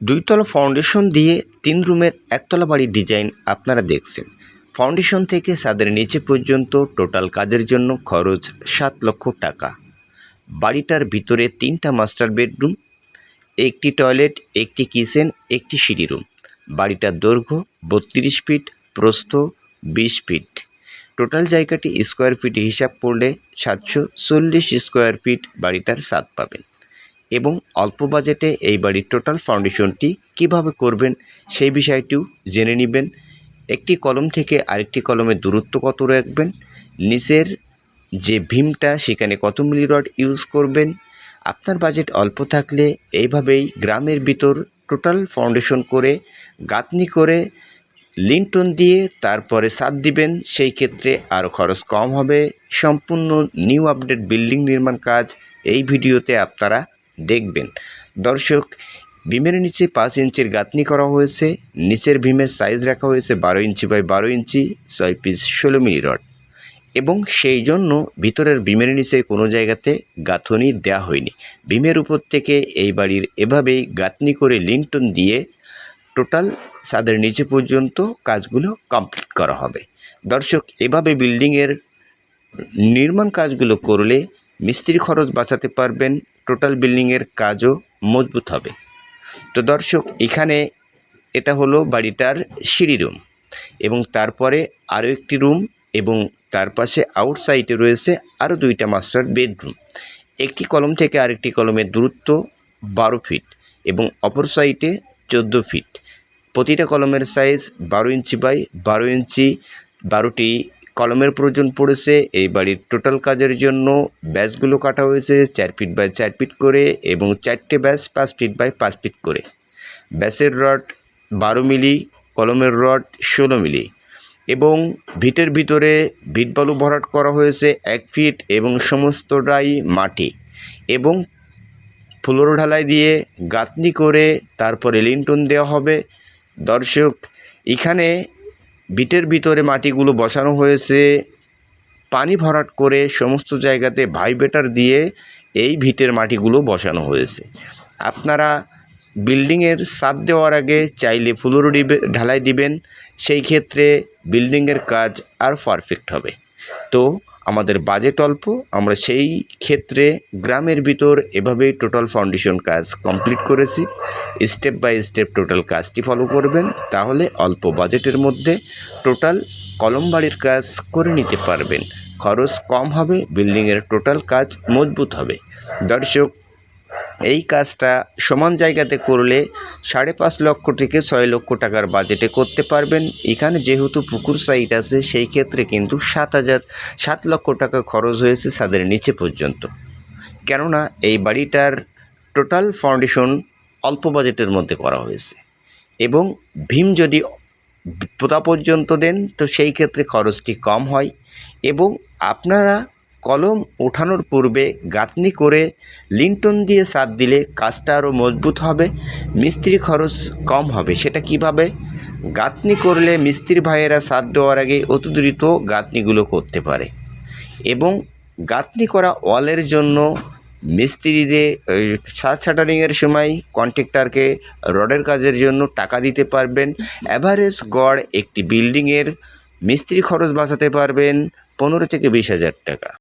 দুইতলা foundation দিয়ে তিন রুমের একতলা বাড়ির ডিজাইন আপনারা দেখছেন। ফাউন্ডেশন থেকে ছাদের নিচে পর্যন্ত টোটাল কাজের জন্য খরচ সাত লক্ষ টাকা। বাড়িটার ভিতরে তিনটা মাস্টার বেডরুম একটি টয়লেট একটি কিচেন একটি সিঁড়ি রুম বাড়িটার দৈর্ঘ্য বত্রিশ ফিট প্রস্থ বিশ ফিট টোটাল জায়গাটি স্কোয়ার ফিট হিসাব করলে সাতশো চল্লিশ স্কোয়ার ফিট বাড়িটার স্বাদ পাবেন। এবং অল্প বাজেটে এই বাড়ির টোটাল ফাউন্ডেশনটি কীভাবে করবেন সেই বিষয়টিও জেনে নেবেন। একটি কলম থেকে আরেকটি কলমের দূরত্ব কত রাখবেন? নিচের যে ভীমটা, সেখানে কত মিলি রড ইউজ করবেন? আপনার বাজেট অল্প থাকলে এইভাবেই গ্রামের ভিতর টোটাল ফাউন্ডেশন করে, গাঁথনি করে, লিন্টন দিয়ে তারপরে সাত দিবেন। সেই ক্ষেত্রে আরও খরচ কম হবে। সম্পূর্ণ নিউ আপডেট বিল্ডিং নির্মাণ কাজ এই ভিডিওতে আপনারা দেখবেন। দর্শক বিমের নিচে পাঁচ ইঞ্চির গাঁথনি করা হয়েছে, নিচের ভীমের সাইজ রাখা হয়েছে বারো ইঞ্চি বাই বারো ইঞ্চি, ছয় পিস ষোলো মিলি রড এবং সেই জন্য ভিতরের বিমের নিচে কোনো জায়গাতে গাঁথনি দেওয়া হয়নি। বিমের উপর থেকে এই বাড়ির এভাবেই গাঁথনি করে লিন্টন দিয়ে টোটাল ছাদের নিচে পর্যন্ত কাজগুলো কমপ্লিট করা হবে। দর্শক, এভাবে বিল্ডিংয়ের নির্মাণ কাজগুলো করলে মিস্ত্রি খরচ বাঁচাতে পারবেন টোটাল বিল্ডিংয়ের কাজও মজবুত হবে। তো দর্শক, এখানে এটা হলো বাড়িটার সিঁড়ি রুম এবং তারপরে আরও একটি রুম এবং তার পাশে আউটসাইডে রয়েছে আরও দুইটা মাস্টার বেডরুম একটি কলম থেকে আরেকটি কলমের দূরত্ব বারো ফিট এবং অপর সাইডে চোদ্দ ফিট প্রতিটা কলমের সাইজ বারো ইঞ্চি বাই বারো ইঞ্চি বারোটি কলমের প্রয়োজন পড়েছে। এই বাড়ির টোটাল কাজের জন্য ব্যাসগুলো কাটা হয়েছে চার ফিট বাই চার ফিট করে এবং চারটে ব্যাস পাঁচ ফিট বাই পাঁচ ফিট করে। ব্যাসের রড বারো মিলি, কলমের রড ষোলো মিলি এবং ভিটের ভিতরে ভিট বালু ভরাট করা হয়েছে এক ফিট এবং সমস্তটাই মাটি এবং ফ্লোর ঢালাই দিয়ে গাঁথনি করে তারপরে লিন্টন দেওয়া হবে। দর্শক, এখানে বিটের ভিতরে মাটিগুলো বসানো হয়েছে। পানি ভরাট করে সমস্ত জায়গাতে ভাইবেটার দিয়ে এই ভিটের মাটিগুলো বসানো হয়েছে। আপনারা বিল্ডিংয়ের সাদ দেওয়ার আগে চাইলে ফ্লোর ডিবে ঢালাই দিবেন। সেই ক্ষেত্রে বিল্ডিংয়ের কাজ আর পারফেক্ট হবে। তো আমাদের বাজেট অল্প, আমরা সেই ক্ষেত্রে গ্রামের ভিতর এভাবেই টোটাল ফাউন্ডেশন কাজ কমপ্লিট করেছি। স্টেপ বাই স্টেপ টোটাল কাজটি ফলো করবেন, তাহলে অল্প বাজেটের মধ্যে টোটাল কলম বাড়ির কাজ করে নিতে পারবেন। খরচ কম হবে বিল্ডিংয়ের টোটাল কাজ মজবুত হবে। দর্শক এই কাজটা সমান জায়গাতে করলে সাড়ে পাঁচ লক্ষ থেকে ছয় লক্ষ টাকার বাজেটে করতে পারবেন। এখানে যেহেতু পুকুর সাইট আছে, সেই ক্ষেত্রে কিন্তু সাত হাজার, সাত লক্ষ টাকা খরচ হয়েছে ছাদের নিচে পর্যন্ত। কেননা এই বাড়িটার টোটাল ফাউন্ডেশন অল্প বাজেটের মধ্যে করা হয়েছে এবং ভীম যদি পোতা পর্যন্ত দেন, তো সেই ক্ষেত্রে খরচটি কম হয় এবং আপনারা কলম ওঠানোর পূর্বে গাঁথনি করে লিন্টন দিয়ে সাত দিলে কাজটা আরও মজবুত হবে মিস্ত্রি খরচ কম হবে। সেটা কীভাবে? গাঁথনি করলে মিস্ত্রি ভাইয়েরা সাত দেওয়ার আগে অতি দ্রুত গাঁথনিগুলো করতে পারে এবং গাঁথনি করা ওয়ালের জন্য মিস্ত্রি যে ছাদ শাটারিংয়ের সময় কন্ট্রাক্টরকে রডের কাজের জন্য টাকা দিতে পারবেন অ্যাভারেজ গড় একটি বিল্ডিংয়ের মিস্ত্রি খরচ বাঁচাতে পারবেন পনেরো থেকে বিশ হাজার টাকা।